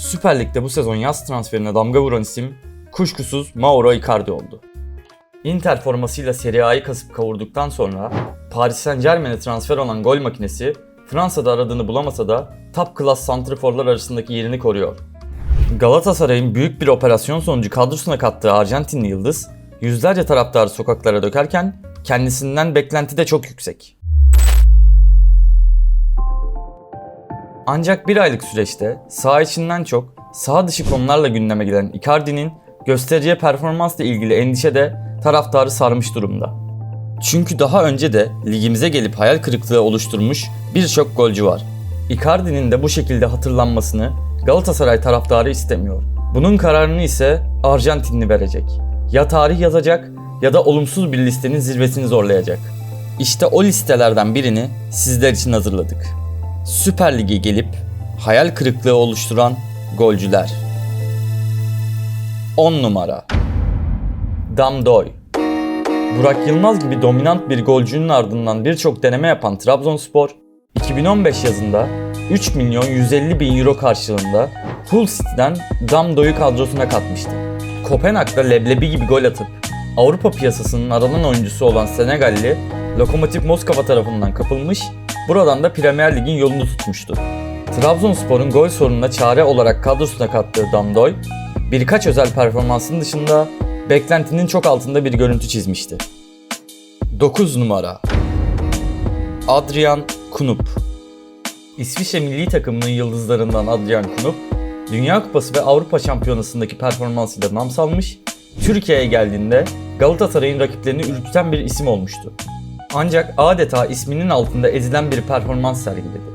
Süper Lig'de bu sezon yaz transferine damga vuran isim kuşkusuz Mauro Icardi oldu. Inter formasıyla Serie A'yı kasıp kavurduktan sonra Paris Saint Germain'e transfer olan gol makinesi Fransa'da aradığını bulamasa da top class santriforlar arasındaki yerini koruyor. Galatasaray'ın büyük bir operasyon sonucu kadrosuna kattığı Arjantinli yıldız, yüzlerce taraftarı sokaklara dökerken kendisinden beklenti de çok yüksek. Ancak bir aylık süreçte sağ içinden çok sağ dışı konularla gündeme gelen Icardi'nin göstereceği performansla ilgili endişe de taraftarı sarmış durumda. Çünkü daha önce de ligimize gelip hayal kırıklığı oluşturmuş birçok golcü var. Icardi'nin de bu şekilde hatırlanmasını Galatasaray taraftarı istemiyor. Bunun kararını ise Arjantinli verecek. Ya tarih yazacak ya da olumsuz bir listenin zirvesini zorlayacak. İşte o listelerden birini sizler için hazırladık. Süper Lig'e gelip hayal kırıklığı oluşturan golcüler. 10 numara Damdoy Burak Yılmaz gibi dominant bir golcünün ardından birçok deneme yapan Trabzonspor, 2015 yazında 3 milyon 150 bin euro karşılığında Hull City'den Damdoy'u kadrosuna katmıştı. Kopenhag'da leblebi gibi gol atıp Avrupa piyasasının aranan oyuncusu olan Senegalli Lokomotiv Moskova tarafından kapılmış, buradan da Premier Lig'in yolunu tutmuştu. Trabzonspor'un gol sorununa çare olarak kadrosuna kattığı Damdoy, birkaç özel performansın dışında beklentinin çok altında bir görüntü çizmişti. 9 numara Adrian Kunup İsviçre milli takımının yıldızlarından Adrian Kunup, Dünya Kupası ve Avrupa Şampiyonası'ndaki performansıyla nam salmış, Türkiye'ye geldiğinde Galatasaray'ın rakiplerini ürküten bir isim olmuştu. Ancak adeta isminin altında ezilen bir performans sergiledi.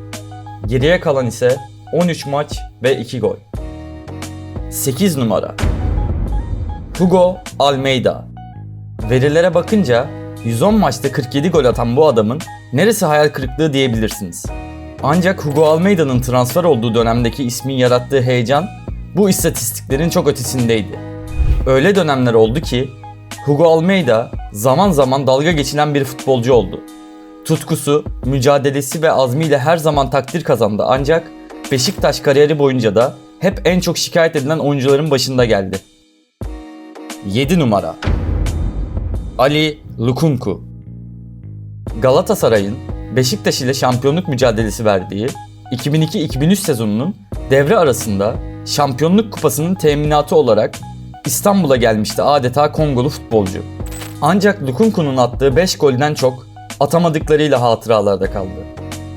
Geriye kalan ise 13 maç ve 2 gol. 8 numara Hugo Almeida Verilere bakınca 110 maçta 47 gol atan bu adamın neresi hayal kırıklığı diyebilirsiniz. Ancak Hugo Almeida'nın transfer olduğu dönemdeki ismin yarattığı heyecan bu istatistiklerin çok ötesindeydi. Öyle dönemler oldu ki Hugo Almeida zaman zaman dalga geçilen bir futbolcu oldu. Tutkusu, mücadelesi ve azmiyle her zaman takdir kazandı ancak Beşiktaş kariyeri boyunca da hep en çok şikayet edilen oyuncuların başında geldi. 7 numara Ali Lukunku Galatasaray'ın Beşiktaş ile şampiyonluk mücadelesi verdiği 2002-2003 sezonunun devre arasında şampiyonluk kupasının teminatı olarak İstanbul'a gelmişti adeta Kongolu futbolcu. Ancak Lukunku'nun attığı 5 golden çok atamadıklarıyla hatıralarda kaldı.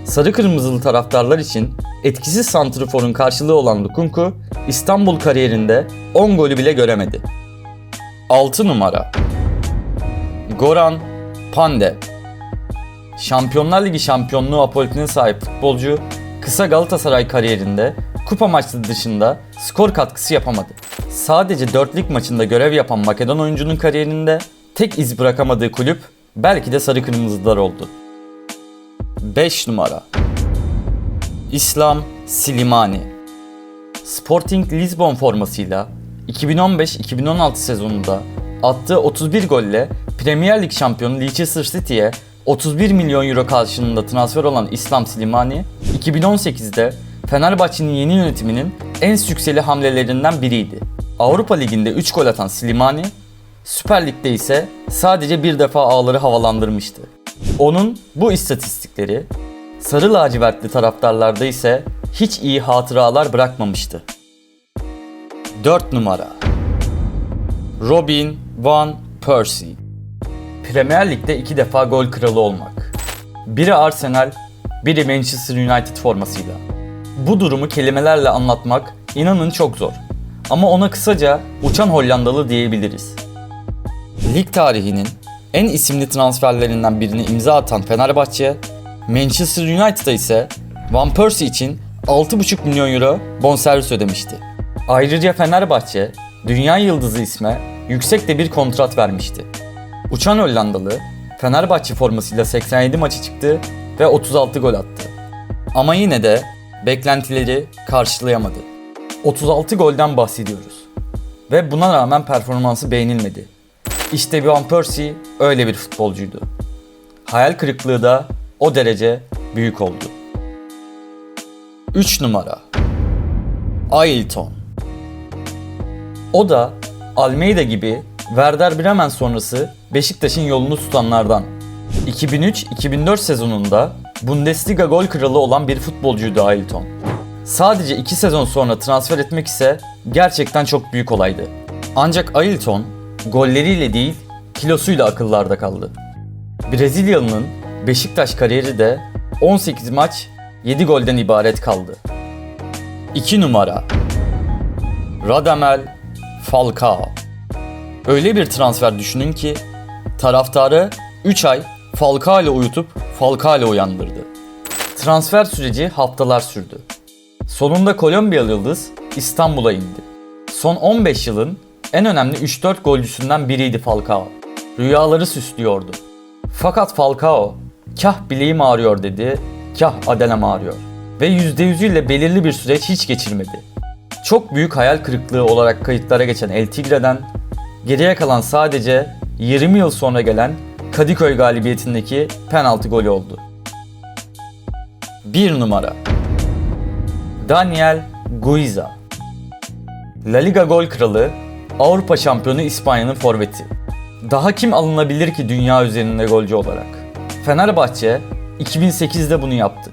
Sarı kırmızılı taraftarlar için etkisiz santriforun karşılığı olan Lukunku, İstanbul kariyerinde 10 golü bile göremedi. 6 numara Goran Pande Şampiyonlar Ligi şampiyonluğu apolitine sahip futbolcu kısa Galatasaray kariyerinde kupa maçları dışında skor katkısı yapamadı. Sadece 4 lig maçında görev yapan Makedon oyuncunun kariyerinde tek iz bırakamadığı kulüp belki de sarı kırmızılar oldu. 5 numara İslam Silimani Sporting Lisbon formasıyla 2015-2016 sezonunda attığı 31 golle Premier Lig şampiyonu Leicester City'ye 31 milyon euro karşılığında transfer olan İslam Silimani, 2018'de Fenerbahçe'nin yeni yönetiminin en sükseli hamlelerinden biriydi. Avrupa Ligi'nde 3 gol atan Silimani, Süper Lig'de ise sadece bir defa ağları havalandırmıştı. Onun bu istatistikleri sarı lacivertli taraftarlarda ise hiç iyi hatıralar bırakmamıştı. 4 numara Robin Van Persie Premier Lig'de iki defa gol kralı olmak. Biri Arsenal, biri Manchester United formasıyla. Bu durumu kelimelerle anlatmak inanın çok zor. Ama ona kısaca uçan Hollandalı diyebiliriz. Lig tarihinin en isimli transferlerinden birini imza atan Fenerbahçe, Manchester United'a ise Van Persie için 6,5 milyon euro bonservis ödemişti. Ayrıca Fenerbahçe, Dünya Yıldızı isme yüksek de bir kontrat vermişti. Uçan Hollandalı Fenerbahçe formasıyla 87 maçı çıktı ve 36 gol attı. Ama yine de beklentileri karşılayamadı. 36 golden bahsediyoruz. Ve buna rağmen performansı beğenilmedi. İşte Van Persie öyle bir futbolcuydu. Hayal kırıklığı da o derece büyük oldu. 3 numara Ailton. O da Almeida gibi Werder Bremen sonrası Beşiktaş'ın yolunu tutanlardan. 2003-2004 sezonunda Bundesliga gol kralı olan bir futbolcuydu Ailton. Sadece 2 sezon sonra transfer etmek ise gerçekten çok büyük olaydı. Ancak Ailton golleriyle değil kilosuyla akıllarda kaldı. Brezilyalı'nın Beşiktaş kariyeri de 18 maç 7 golden ibaret kaldı. 2 numara Radamel Falcao Öyle bir transfer düşünün ki taraftarı 3 ay Falcao ile uyutup Falcao ile uyandırdı. Transfer süreci haftalar sürdü. Sonunda Kolombiyalı yıldız İstanbul'a indi. Son 15 yılın en önemli 3-4 golcüsünden biriydi Falcao. Rüyaları süslüyordu. Fakat Falcao kah bileğim ağrıyor dedi, kah adelem ağrıyor. Ve %100'üyle belirli bir süreç hiç geçirmedi. Çok büyük hayal kırıklığı olarak kayıtlara geçen El Tigre'den geriye kalan sadece 20 yıl sonra gelen Kadıköy galibiyetindeki penaltı golü oldu. 1 numara Daniel Guiza La Liga gol kralı, Avrupa şampiyonu İspanya'nın forveti. Daha kim alınabilir ki dünya üzerinde golcü olarak? Fenerbahçe 2008'de bunu yaptı.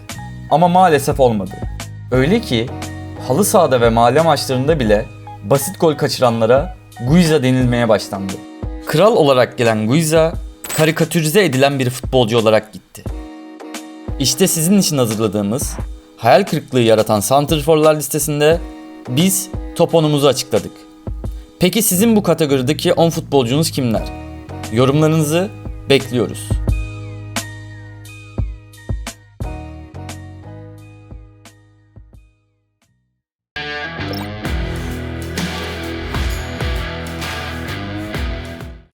Ama maalesef olmadı. Öyle ki halı sahada ve mahalle maçlarında bile basit gol kaçıranlara Guiza denilmeye başlandı. Kral olarak gelen Guiza, karikatürize edilen bir futbolcu olarak gitti. İşte sizin için hazırladığımız, hayal kırıklığı yaratan santrforlar listesinde biz top 10'umuzu açıkladık. Peki sizin bu kategorideki 10 futbolcunuz kimler? Yorumlarınızı bekliyoruz.